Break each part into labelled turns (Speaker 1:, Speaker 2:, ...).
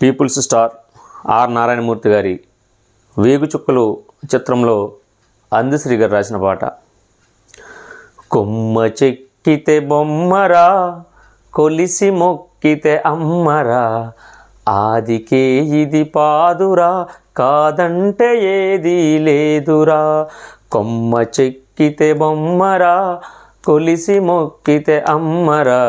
Speaker 1: Peoples star are Narayanamurthy గారి వేగు చుక్కలు చిత్రంలో అందశ్రీ గారు రాసిన పాట. కొమ్మ చెక్కితే బొమ్మరా కొలిసి మొక్కితే అమ్మరా ఆదికే ఇది పాదురా కాదంటే ఏది లేదురా. కొమ్మ చెక్కితే బొమ్మరా కొలిసి మొక్కితే అమ్మరా.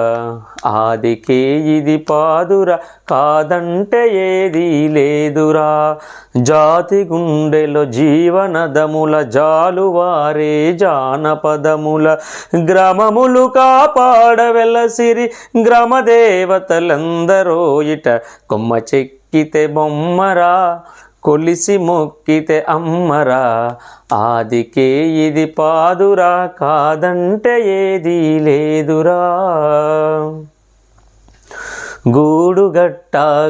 Speaker 1: ఆదికే ఇది పాదురా కాదంటే ఏది లేదురా. జాతి గుండెలో జీవనదముల జాలువారే జానపదముల గ్రామములు కాపాడవెలసిరి గ్రామ దేవతలందరో ఇట కొమ్మ చెక్కితే బొమ్మరా. కొలిసి మొక్కితే అమ్మరా. ఆదికే ఇది పాదురా కాదంటే ఏది లేదురా. గూ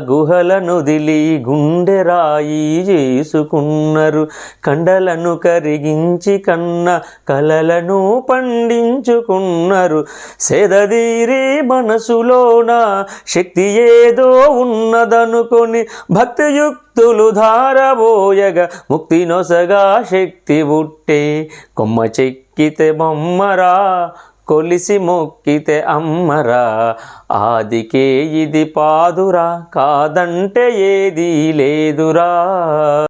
Speaker 1: గుహలను దిలి గుండె రాయి చేసుకున్నారు. కండలను కరిగించి కన్న కలలను పండించుకున్నారు. సెదదీరి మనసులోన శక్తి ఏదో ఉన్నదనుకొని భక్తియుక్తులు ధారబోయగా ముక్తి నొసగా శక్తి బుట్టే కొమ్మ చెక్కితే బొమ్మరా కొలిసి మొక్కితే అమ్మరా. ఆదికే ఇది పాదురా కాదంటే ఏది లేదురా.